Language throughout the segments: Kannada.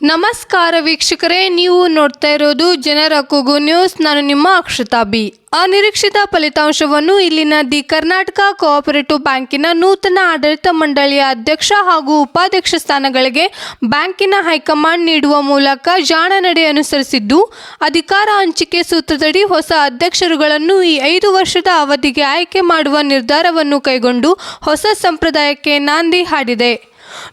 ನಮಸ್ಕಾರ ವೀಕ್ಷಕರೇ, ನೀವು ನೋಡ್ತಾ ಇರೋದು ಜನರ ಕೂಗು ನ್ಯೂಸ್. ನಾನು ನಿಮ್ಮ ಅಕ್ಷತಾ ಬಿ. ಅನಿರೀಕ್ಷಿತ ಫಲಿತಾಂಶವನ್ನು ಇಲ್ಲಿನ ದಿ ಕರ್ನಾಟಕ ಕೋಆಪರೇಟಿವ್ ಬ್ಯಾಂಕಿನ ನೂತನ ಆಡಳಿತ ಮಂಡಳಿಯ ಅಧ್ಯಕ್ಷ ಹಾಗೂ ಉಪಾಧ್ಯಕ್ಷ ಸ್ಥಾನಗಳಿಗೆ ಬ್ಯಾಂಕಿನ ಹೈಕಮಾಂಡ್ ನೀಡುವ ಮೂಲಕ ಜಾಣ ನಡೆ ಅನುಸರಿಸಿದ್ದು, ಅಧಿಕಾರ ಹಂಚಿಕೆ ಸೂತ್ರದಡಿ ಹೊಸ ಅಧ್ಯಕ್ಷರುಗಳನ್ನು ಈ ಐದು ವರ್ಷದ ಅವಧಿಗೆ ಆಯ್ಕೆ ಮಾಡುವ ನಿರ್ಧಾರವನ್ನು ಕೈಗೊಂಡು ಹೊಸ ಸಂಪ್ರದಾಯಕ್ಕೆ ನಾಂದಿ ಹಾಡಿದೆ.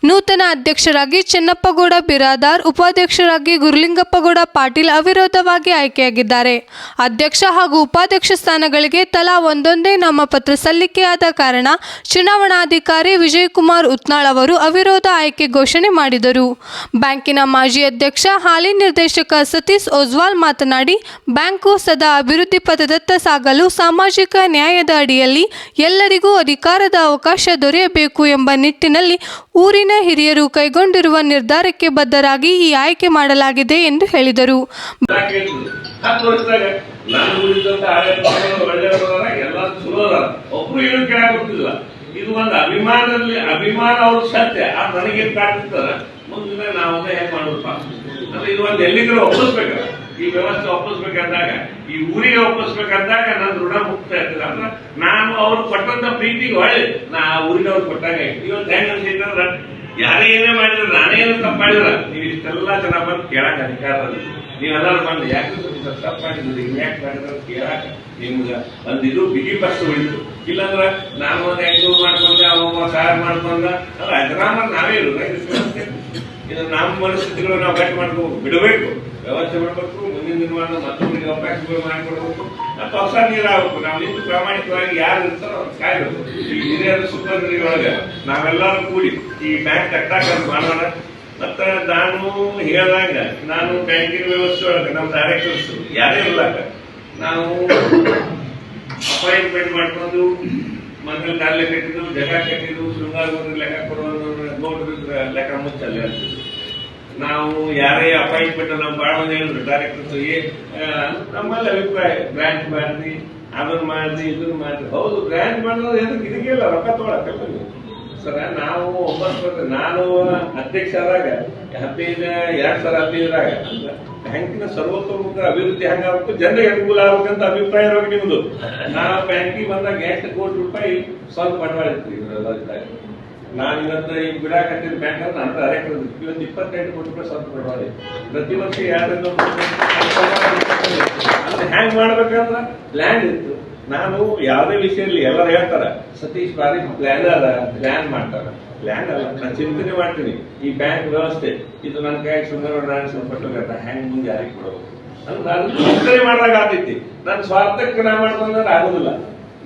ನೂತನ ಅಧ್ಯಕ್ಷರಾಗಿ ಚೆನ್ನಪ್ಪಗೌಡ, ಬಿರಾದಾರ್, ಉಪಾಧ್ಯಕ್ಷರಾಗಿ ಗುರುಲಿಂಗಪ್ಪಗೌಡ ಪಾಟೀಲ್ ಅವಿರೋಧವಾಗಿ ಆಯ್ಕೆಯಾಗಿದ್ದಾರೆ. ಅಧ್ಯಕ್ಷ ಹಾಗೂ ಉಪಾಧ್ಯಕ್ಷ ಸ್ಥಾನಗಳಿಗೆ ತಲಾ ಒಂದೊಂದೇ ನಾಮಪತ್ರ ಸಲ್ಲಿಕೆಯಾದ ಕಾರಣ ಚುನಾವಣಾಧಿಕಾರಿ ವಿಜಯಕುಮಾರ್ ಉತ್ನಾಳ್ ಅವರು ಅವಿರೋಧ ಆಯ್ಕೆ ಘೋಷಣೆ ಮಾಡಿದರು. ಬ್ಯಾಂಕಿನ ಮಾಜಿ ಅಧ್ಯಕ್ಷ, ಹಾಲಿ ನಿರ್ದೇಶಕ ಸತೀಶ್ ಓಜ್ವಾಲ್ ಮಾತನಾಡಿ, ಬ್ಯಾಂಕು ಸದಾ ಅಭಿವೃದ್ಧಿ ಪಥದತ್ತ ಸಾಗಲು ಸಾಮಾಜಿಕ ನ್ಯಾಯದ ಅಡಿಯಲ್ಲಿ ಎಲ್ಲರಿಗೂ ಅಧಿಕಾರದ ಅವಕಾಶ ದೊರೆಯಬೇಕು ಎಂಬ ನಿಟ್ಟಿನಲ್ಲಿ ಊರಿನ ಹಿರಿಯರು ಕೈಗೊಂಡಿರುವ ನಿರ್ಧಾರಕ್ಕೆ ಬದ್ಧರಾಗಿ ಈ ಆಯ್ಕೆ ಮಾಡಲಾಗಿದೆ ಎಂದು ಹೇಳಿದರು. ಇದು ಒಂದು ಅಭಿಮಾನದಲ್ಲಿ ಅಭಿಮಾನ ಸತ್ಯ. ಆ ನನಗೆ ಮುಂದಿನ ನಾವು ಹೇಗೆ ಮಾಡೋದಪ್ಪ ಇದು ಒಂದು ಎಲ್ಲಿಗರೂ ಒಪ್ಪಿಸ್ಬೇಕ ಈ ವ್ಯವಸ್ಥೆ ಒಪ್ಪಿಸ್ಬೇಕಂದಾಗ, ಈ ಊರಿಗೆ ಒಪ್ಪಿಸ್ಬೇಕಂದಾಗ ನನ್ನ ಋಣ ಮುಕ್ತ ಇರ್ತದೆ. ಅಂದ್ರೆ ನಾನು ಅವ್ರು ಕೊಟ್ಟಂತ ಪ್ರೀತಿಗೆ ಹೊಳೆ ನಾ ಅವ್ರು ಕೊಟ್ಟಾಗ ಇವತ್ತು ಹೆಂಗ್ ಅನ್ಸಿದ್ರೆ ಯಾರೇ ಏನೇ ಮಾಡಿದ್ರೆ ನಾನೇ ಏನು ತಪ್ಪು ಮಾಡಿದ್ರ ನೀವು ಇಷ್ಟೆಲ್ಲ ಜನ ಬಂದು ಕೇಳಕ್ ಅಧಿಕಾರ. ನೀವೆಲ್ಲರೂ ಬಂದು ಯಾಕೆ ತಪ್ಪು ಮಾಡಿದ್ರಿ ಹಿಂಗ್ ಯಾಕೆ ಮಾಡಿದ್ರೆ ಕೇಳಾಕ ನಿಮ್ಗೆ ಒಂದು ಇದು ಬಿಗಿ ಬಸ್ ಉಳಿತು ಇಲ್ಲಾಂದ್ರೆ ನಾನು ಒಂದು ಮಾಡ್ಕೊಂಡೆ ಅವ ಸಹಾಯ ಮಾಡ್ಕೊಂಡ. ಅಂದ್ರೆ ಅಜರಾಮ ನಾವೇ ಇರು ಇದು ನಮ್ಮ ಮನಸ್ಥಿತಿಗಳು ನಾವು ಮಾಡ್ಕೋಬೇಕು ಬಿಡಬೇಕು. ವ್ಯವಸ್ಥೆ ಮಾಡಬೇಕು, ಮುಂದಿನ ದಿನಮಾನ ಮತ್ತೊಬ್ಬರಿಗೆ ಅವಕಾಶಗಳು ಮಾಡಿಕೊಡ್ಬೇಕು. ಮತ್ತು ಹೊಸ ನೀರಾಗಬೇಕು. ನಾವು ನಿಂತು ಪ್ರಾಮಾಣಿಕವಾಗಿ ಯಾರು ಇರ್ತಾರೋ ಅವ್ರು ಕಾಯ್ಬೇಕು. ಈ ಹಿರಿಯರ ಸುಪರ್ದಿಗಳೊಳಗೆ ನಾವೆಲ್ಲರೂ ಕೂಡಿ ಈ ಬ್ಯಾಂಕ್ ಕಟ್ಟಾಕ ಮಾಡೋಣ. ಮತ್ತ ನಾನು ಹೇಳ್ದಂಗ, ನಾನು ಬ್ಯಾಂಕಿನ ವ್ಯವಸ್ಥೆ ಒಳಗೆ, ನಮ್ಮ ಡೈರೆಕ್ಟರ್ಸ್ ಯಾರೇ ಇಲ್ಲ ನಾವು ಅಪಾಯಿಂಟ್ಮೆಂಟ್ ಮಾಡ್ಕೊಂಡು ಮನೇಲಿ ಕಾಲ ಕಟ್ಟಿದ್ದು, ಜಗ ಕಟ್ಟಿದ್ದು ಶೃಂಗಾರ ಲೆಕ್ಕ ಕೊಡೋದು ನೋಡಿದ್ರೆ ಲೆಕ್ಕ ಮುಚ್ಚಲ್ಲ ಅಂತಿದ್ರು. ನಾವು ಯಾರೇ ಅಪಾಯಿಂಟ್ಮೆಂಟ್ ನಮ್ಮ ಭಾಳ ಮಂದಿ ಹೇಳಿದ್ರು ಡೈರೆಕ್ಟರ್ಸ್ ನಮ್ಮಲ್ಲಿ ಅಭಿಪ್ರಾಯ ಗ್ರ್ಯಾಂಟ್ ಮಾಡ್ರಿ, ಅದನ್ನ ಮಾಡ್ರಿ, ಇದನ್ನ ಮಾಡ್ರಿ. ಹೌದು ಗ್ರ್ಯಾಂಟ್ ಮಾಡೋದು ಎದಕ್ಕೆ ಇಲ್ಲ, ರೊಕ್ಕ ತೊಗೊಳಕಲ್ಲ ನೀವು. ಸರ, ನಾವು ಒಂಬತ್ತು ನಾನು ಅಧ್ಯಕ್ಷ ಆದಾಗ ಹದಿನೈದು ಎರಡ್ ಸಾವಿರ ಹದಿನೈದರಾಗ ಬ್ಯಾಂಕಿನ ಸರ್ವತೋಮುಖ ಅಭಿವೃದ್ಧಿ ಹಂಗಾಗಬೇಕು, ಜನರಿಗೆ ಅನುಕೂಲ ಆಗ್ಬೇಕಂತ ಅಭಿಪ್ರಾಯ ಇರೋದು ನಿಮ್ದು. ನಾವು ಬ್ಯಾಂಕಿಗೆ ಬಂದಾಗ ಎಂಟು ಕೋಟಿ ರೂಪಾಯಿ ಸ್ವಲ್ಪ ಬಂಡವಾಳ ಇತ್ತು. ನಾನು ಇವತ್ತು ಈ ಗಿಡ ಕಟ್ಟಿದ ಬ್ಯಾಂಕ್ ಅಂತ ನನ್ನ ಡೈರೆಕ್ಟರ್ ಇವತ್ತು ಇಪ್ಪತ್ತೆಂಟು ಕೋಟಿ ರೂಪಾಯಿ ಸಾಲ ಮಾಡಿ ಪ್ರತಿ ವರ್ಷ ಯಾರಿಂದ ಅಂದ್ರೆ ಹ್ಯಾಂಗ್ ಮಾಡ್ಬೇಕಂದ್ರ ಲ್ಯಾಂಡ್ ಇತ್ತು. ನಾನು ಯಾವುದೇ ವಿಷಯದಲ್ಲಿ ಎಲ್ಲರೂ ಹೇಳ್ತಾರ, ಸತೀಶ್ ಬಾರಿ ಪ್ಲಾನ್ ಅದ ಪ್ಲಾನ್ ಮಾಡ್ತಾರ. ಪ್ಲಾನ್ ಅಲ್ಲ, ನಾನು ಚಿಂತನೆ ಮಾಡ್ತೀನಿ. ಈ ಬ್ಯಾಂಕ್ ವ್ಯವಸ್ಥೆ, ಇದು ನನ್ನ ಕೈ ಸುಂದರ ನಾನು ಸ್ವಲ್ಪ ಹ್ಯಾಂಗ್ ಮುಂದೆ ಯಾರಿಗೆ ಕೊಡಬೇಕು ಅಂದ್ರೆ ನಾನು ಚಿಂತನೆ ಮಾಡಿದಾಗ ಆತೈತಿ ನನ್ನ ಸ್ವಾರ್ಥಕ್ಕೆ ನಾ ಮಾಡ್ತಂದ್ರೆ ಆಗೋದಿಲ್ಲ.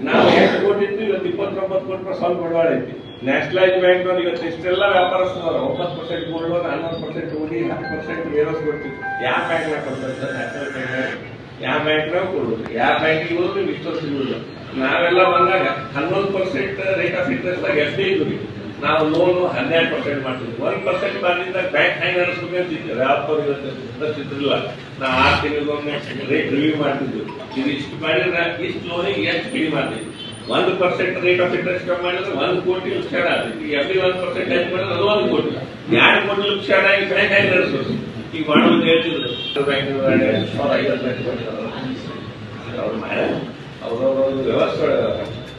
ನಾವು ಎಷ್ಟು ಕೋಟಿ ಇತ್ತು ಇವತ್ತು ಇಪ್ಪತ್ತೊಂಬತ್ತು ಕೋಟಿ ರೂಪಾಯಿ ಸಾಲ್ವ್ ಬಂಡವಾಳ ಐತಿ. ನ್ಯಾಷನಲೈಸ್ ಬ್ಯಾಂಕ್ ಅವ್ರು ಇವತ್ತು ಇಷ್ಟೆಲ್ಲ ವ್ಯಾಪಾರಸ್ಥರು ಒಂಬತ್ತು ಪರ್ಸೆಂಟ್ ಗೋಲ್ಡ್ ಲೋನ್ ಹನ್ನೊಂದು ಪರ್ಸೆಂಟ್ ಓಡಿ ಹತ್ತು ಪರ್ಸೆಂಟ್ ಬೇರೋಸ್ ಕೊಡ್ತಿತ್ತು ಯಾವ ಬ್ಯಾಂಕ್ನಾಗ ಕೊಡ್ತಾರೆ ನ್ಯಾಷನಲ್ ಬ್ಯಾಂಕ್ ಯಾವ ಬ್ಯಾಂಕ್ನಾಗ ಕೊಡೋದು? ಯಾವ ಬ್ಯಾಂಕಿಗೆ ಹೋದ್ರು ಇಷ್ಟೊತ್ತು ಸಿಗುದಿಲ್ಲ. ನಾವೆಲ್ಲ ಬಂದಾಗ ಹನ್ನೊಂದು ಪರ್ಸೆಂಟ್ ರೇಟ್ ಆಫ್ ಇಂಟ್ರೆಸ್ಟ್ ಆಗಿ ಡಿ ಇದ್ವಿ ನಾವು ಲೋನ್ ಹನ್ನೆರಡು ಪರ್ಸೆಂಟ್ ಮಾಡ್ತಿದ್ವಿ ಒಂದ್ ಪರ್ಸೆಂಟ್ ಮಾಡಿದಾಗ ಬ್ಯಾಂಕ್ ಹೆಂಗ್ ಅನಿಸ್ಬೇಕು ಅಂತ ಇತ್ತು ವ್ಯಾಪಾರ ಇವತ್ತು ಇದ್ರಿಲ್ಲ ನಾವು ಆರು ತಿಂಗಳಿಗೊಮ್ಮೆ ರೇಟ್ ರಿವ್ಯೂ ಮಾಡ್ತಿದ್ವಿ. ಇದು ಇಷ್ಟು ಮಾಡಿದ್ರೆ ಇಷ್ಟು ಲೋನಿಗೆ ಎಷ್ಟು ಕಡಿಮೆ ಮಾಡ್ತಿದ್ವಿ ಒಂದು ಪರ್ಸೆಂಟ್ ರೇಟ್ ಆಫ್ ಇಂಟ್ರೆಸ್ಟ್ ಕಮ್ಮಿ ಮಾಡಿದ್ರೆ ಒಂದು ಕೋಟಿ ಕ್ಷಣ ಆಗ್ತೈತಿ ಈಗ ಎಫ್ಡಿ ಒಂದು ಪರ್ಸೆಂಟ್ ಹೆಚ್ಚು ಮಾಡಿದ್ರೆ ಅದು ಒಂದು ಕೋಟಿ. ಎರಡು ಕೋಟಿ ಕ್ಷಣ ಆಗಿ ಬ್ಯಾಂಕ್ ಹೆಂಗ್ ನಡೆಸೋದು ಈಗ ಮಾಡೋದು ಹೇಳ್ತಿದ್ರು. ಬ್ಯಾಂಕ್ ಐವತ್ತು ಲಕ್ಷ ಅವ್ರು ಮಾಡ್ಯಾರ ಅವ್ರವ್ರ ವ್ಯವಸ್ಥೆ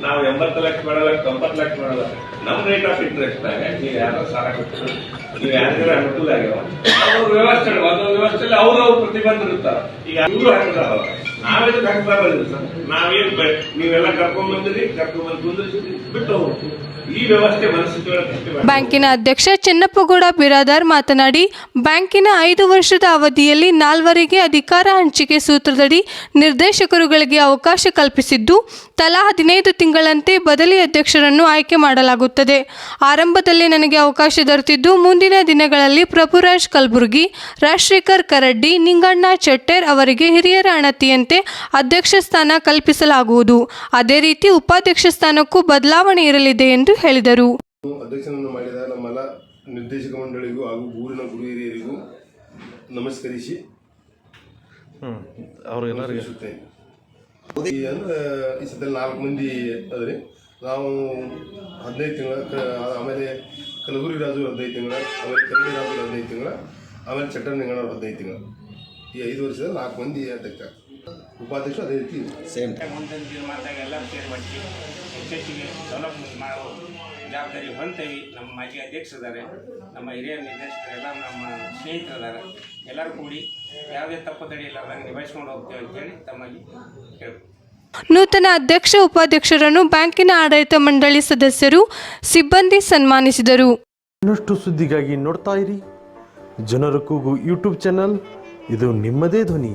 ನಾವು ಎಂಬತ್ತು ಲಕ್ಷ ಮಾಡಲ್ಲ ತೊಂಬತ್ತು ಲಕ್ಷ ಮಾಡಲ್ಲ ನಮ್ಮ ರೇಟ್ ಆಫ್ ಇಂಟ್ರೆಸ್ಟ್ ಆಗ ನೀವು ಯಾರೋ ಸಾಲ ಕೊಟ್ಟರು. ನೀವು ಯಾರಿಗಾರ ಅನುಕೂಲ ಆಗ್ಯಾವ ಅವ್ರ ವ್ಯವಸ್ಥೆ ಒಂದೊಂದು ವ್ಯವಸ್ಥೆಯಲ್ಲಿ ಅವ್ರವ್ರ ಪ್ರತಿಬಂಧ ಇರ್ತಾರೆ ಈಗ ಇವರು ಹಾಕಿದಾರ ನಾವೇನು ಹಾಕ್ತಾ ಬಂದಿಲ್ಲ ಸರ್. ನಾವೇನು ನೀವೆಲ್ಲ ಕರ್ಕೊಂಡ್ ಬಂದಿರಿ, ಕರ್ಕೊಂಡ್ ಬಂದು ಬಿಟ್ಟು ಹೋಗ್ರಿ. ಬ್ಯಾಂಕಿನ ಅಧ್ಯಕ್ಷ ಚೆನ್ನಪ್ಪಗೌಡ ಬಿರಾದಾರ್ ಮಾತನಾಡಿ, ಬ್ಯಾಂಕಿನ ಐದು ವರ್ಷದ ಅವಧಿಯಲ್ಲಿ ನಾಲ್ವರಿಗೆ ಅಧಿಕಾರ ಹಂಚಿಕೆ ಸೂತ್ರದಡಿ ನಿರ್ದೇಶಕರುಗಳಿಗೆ ಅವಕಾಶ ಕಲ್ಪಿಸಿದ್ದು, ತಲಾ ಹದಿನೈದು ತಿಂಗಳಂತೆ ಬದಲಿ ಅಧ್ಯಕ್ಷರನ್ನು ಆಯ್ಕೆ ಮಾಡಲಾಗುತ್ತದೆ. ಆರಂಭದಲ್ಲಿ ನನಗೆ ಅವಕಾಶ ದೊರೆತಿದ್ದು, ಮುಂದಿನ ದಿನಗಳಲ್ಲಿ ಪ್ರಭುರಾಜ್ ಕಲಬುರ್ಗಿ, ರಾಜಶೇಖರ್ ಕರಡ್ಡಿ, ನಿಂಗಣ್ಣ ಚಟ್ಟರ್ ಅವರಿಗೆ ಹಿರಿಯರ ಅಣತಿಯಂತೆ ಅಧ್ಯಕ್ಷ ಸ್ಥಾನ ಕಲ್ಪಿಸಲಾಗುವುದು. ಅದೇ ರೀತಿ ಉಪಾಧ್ಯಕ್ಷ ಸ್ಥಾನಕ್ಕೂ ಬದಲಾವಣೆ ಇರಲಿದೆ ಎಂದು ಹೇಳಿದರು. ಅಧ್ಯಕ್ಷನನ್ನು ಮಾಡಿದ ನಮ್ಮೆಲ್ಲ ನಿರ್ದೇಶಕ ಮಂಡಳಿಗೂ ಹಾಗೂ ಊರಿನ ಗುರು ಹಿರಿಯರಿಗೂ ನಮಸ್ಕರಿಸಿ ಅಂದ್ರೆ ಈ ಸದ್ಯದಲ್ಲಿ ನಾಲ್ಕು ಮಂದಿ ಅದ್ರಿ ನಾವು ಹದಿನೈದು ತಿಂಗಳ ಆಮೇಲೆ ಕಲಬುರಗಿ ರಾಜು ಹದಿನೈದು ತಿಂಗಳ ಆಮೇಲೆ ಕರಡಿ ರಾಜು ಹದಿನೈದು ತಿಂಗಳ ಆಮೇಲೆ ಚಟ್ಟರ್ ನಿಂಗಣ್ಣವ್ರು ಹದಿನೈದು ತಿಂಗಳ. ಈ ಐದು ವರ್ಷದಲ್ಲಿ ನಾಲ್ಕು ಮಂದಿ ಅಧ್ಯಕ್ಷ. ಉಪಾಧ್ಯಕ್ಷ ಅದೇ ರೀತಿ ಸೇಮ್ ಮುಂದಿನ ದಿನಮಾನದಾಗ ಎಲ್ಲ ಸೇರಿ ಮಟ್ಟಿ ಹೆಚ್ಚೆಚ್ಚಿಗೆ ಡೆವಲಪ್ಮೆಂಟ್ ಮಾಡೋ ಜವಾಬ್ದಾರಿ ಹೊಂತೇವಿ ನಮ್ಮ ಮಾಜಿ ಅಧ್ಯಕ್ಷರಿದ್ದಾರೆ ನಮ್ಮ ಹಿರಿಯ ನಿರ್ದೇಶಕರೆಲ್ಲ ನಮ್ಮ ಸ್ನೇಹಿತರಿದ್ದಾರೆ. ಎಲ್ಲರೂ ಕೂಡಿ ಯಾವುದೇ ತಪ್ಪು ತಡೆ ಇಲ್ಲದಂಗೆ ನಿಭಾಯಿಸ್ಕೊಂಡು ಹೋಗ್ತೇವೆ ಅಂತೇಳಿ ತಮ್ಮಲ್ಲಿ ಹೇಳ್ಬೋದು ನೂತನ ಅಧ್ಯಕ್ಷ ಉಪಾಧ್ಯಕ್ಷರನ್ನು ಬ್ಯಾಂಕಿನ ಆಡಳಿತ ಮಂಡಳಿ ಸದಸ್ಯರು ಸಿಬ್ಬಂದಿ ಸನ್ಮಾನಿಸಿದರು. ಇನ್ನಷ್ಟು ಸುದ್ದಿಗಾಗಿ ನೋಡ್ತಾ ಇರಿ. ಜನರ ಕೂಗು ಯೂಟ್ಯೂಬ್ ಚಾನಲ್. ಇದು ನಿಮ್ಮದೇ ಧ್ವನಿ.